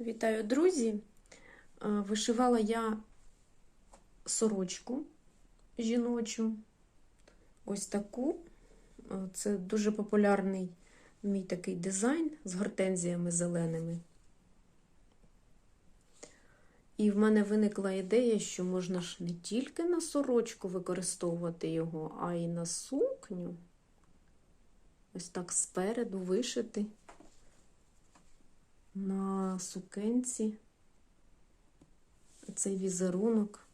Вітаю, друзі! Е, Вишивала я сорочку жіночу. Ось таку. Е, Це дуже популярний мій такий дизайн з гортензіями зеленими. І в мене виникла ідея, що можна ж не тільки на сорочку використовувати його, а й на сукню. Ось так спереду вишити сукенці цей візерунок.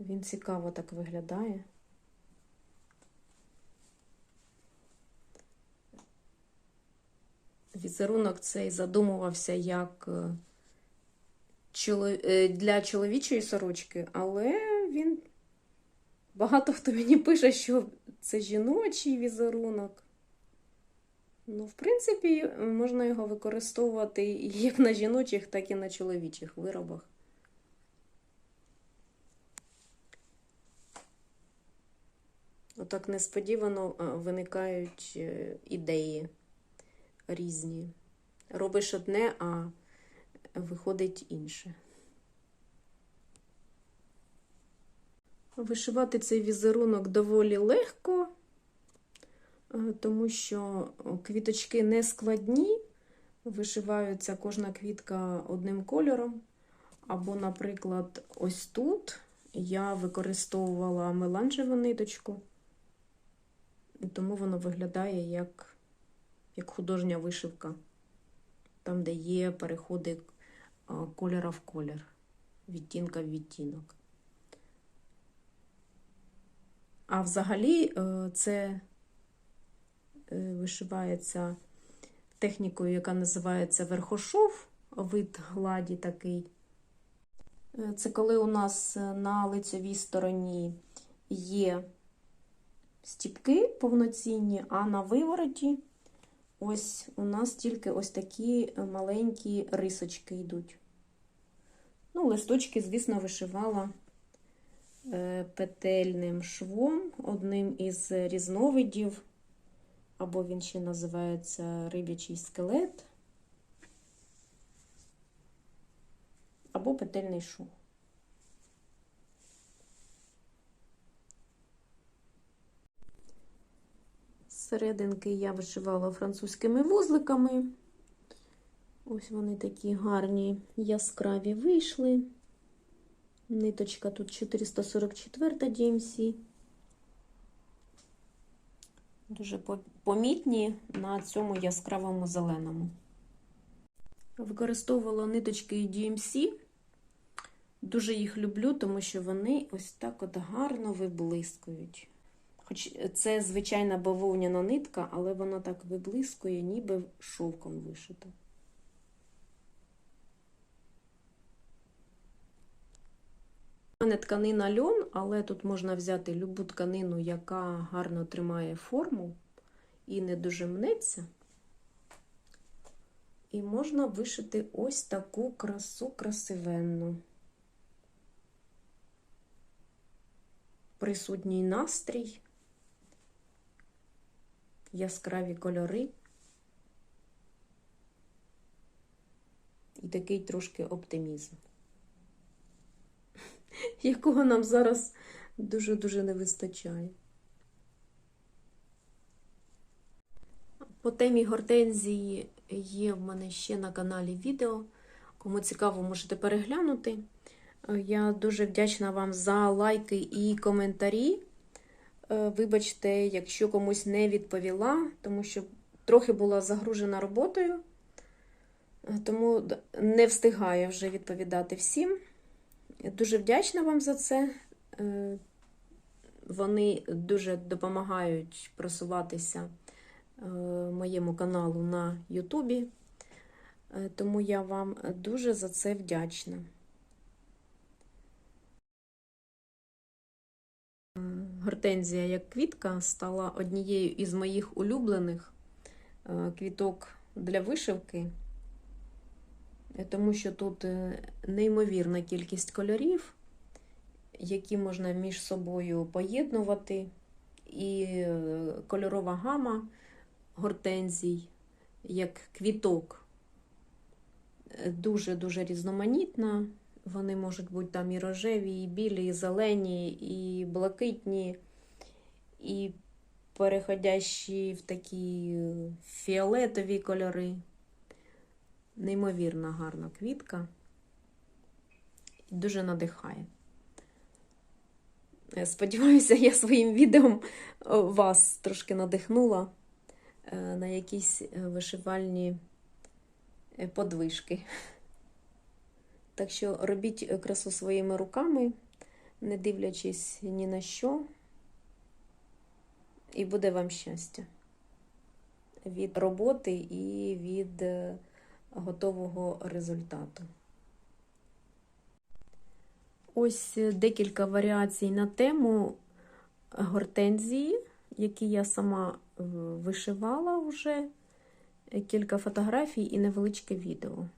Він цікаво так виглядає. Візерунок цей задумувався як е, е, для чоловічої сорочки, але він багато хто мені пише, що це жіночий візерунок. Ну, в принципі, можна його використовувати як на жіночих, так і на чоловічих виробах. Отак несподівано виникають е, ідеї різні. Робиш одне, а виходить інше. Вишивати цей візерунок доволі легко, е, тому що квіточки не складні, вишиваються кожна квітка одним кольором. Або, наприклад, ось тут я використовувала меланжеву ниточку, тому воно виглядає як, як художня вишивка, там, де є переходи кольора в колір, відтінка в відтінок. А взагалі е, це е, вишивається технікою, яка називається верхошов, вид гладі такий. Е, Це коли у нас на лицевій стороні є стіпки повноцінні, а на вивороті ось у нас тільки ось такі маленькі рисочки йдуть. Ну, листочки, звісно, вишивала е, петельним швом, одним із різновидів, або він ще називається рибячий скелет, або петельний шов. Серединки я вишивала французькими вузликами. Ось вони такі гарні, яскраві вийшли. Ниточка тут 444 DMC. Дуже помітні на цьому яскравому зеленому. Використовувала ниточки DMC. Дуже їх люблю, тому що вони ось так от гарно виблискують. Хоч це звичайна бавовняна нитка, але вона так виблискує, ніби шовком вишита. Мене тканина льон, але тут можна взяти любу тканину, яка гарно тримає форму і не дуже мнеться. І можна вишити ось таку красу красивенну. Присутній настрій, яскраві кольори і такий трошки оптимізм якого нам зараз дуже-дуже не вистачає. По темі гортензії є в мене ще на каналі відео. Кому цікаво, можете переглянути. Я дуже вдячна вам за лайки і коментарі. Вибачте, якщо комусь не відповіла, тому що трохи була загружена роботою, тому не встигаю вже відповідати всім. Дуже вдячна вам за це. Вони дуже допомагають просуватися моєму каналу на Ютубі, тому я вам дуже за це вдячна. Гортензія як квітка стала однією із моїх улюблених квіток для вишивки тому що тут неймовірна кількість кольорів, які можна між собою поєднувати, і кольорова гама гортензій, як квіток, дуже-дуже різноманітна. Вони можуть бути там і рожеві, і білі, і зелені, і блакитні, і переходящі в такі фіолетові кольори. Неймовірно гарна квітка. Дуже надихає. Е, Сподіваюся, я своїм відео вас трошки надихнула е, на якісь е, вишивальні е, подвижки. Так що робіть е, красу своїми руками, не дивлячись ні на що, і буде вам щастя від роботи і від е, готового результату. Ось е, декілька варіацій на тему гортензії, які я сама е, вишивала вже, е, кілька фотографій і невеличке відео.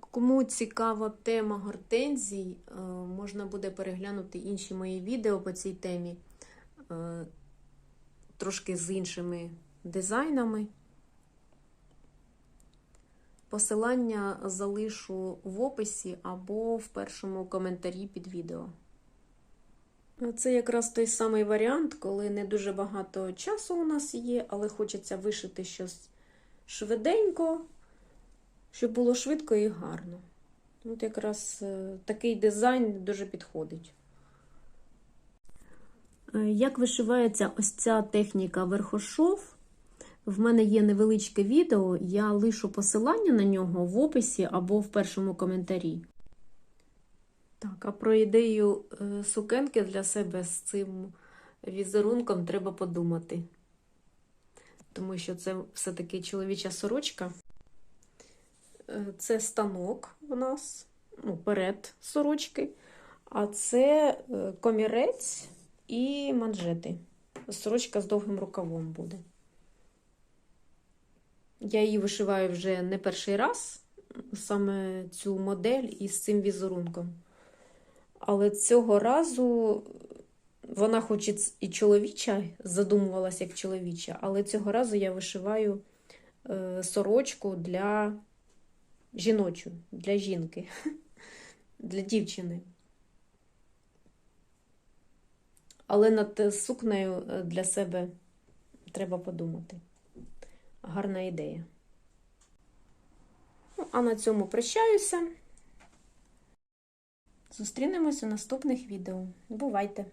Кому цікава тема гортензій, можна буде переглянути інші мої відео по цій темі, трошки з іншими дизайнами. Посилання залишу в описі або в першому коментарі під відео. Це якраз той самий варіант, коли не дуже багато часу у нас є, але хочеться вишити щось швиденько, щоб було швидко і гарно. От якраз е, такий дизайн дуже підходить. Е, Як вишивається ось ця техніка верхошов? В мене є невеличке відео, я лишу посилання на нього в описі або в першому коментарі. Так, а про ідею е, сукенки для себе з цим візерунком треба подумати. Тому що це все-таки чоловіча сорочка. Е, Це станок у нас, ну, перед сорочки, а це комірець і манжети. Сорочка з довгим рукавом буде. Я її вишиваю вже не перший раз, саме цю модель із цим візерунком. Але цього разу вона, хоч і чоловіча, задумувалася як чоловіча, але цього разу я вишиваю е, сорочку для жіночу, для жінки, для дівчини. Але над сукнею е, для себе треба подумати. Гарна ідея. Ну, а на цьому прощаюся. Зустрінемось у наступних відео. Бувайте!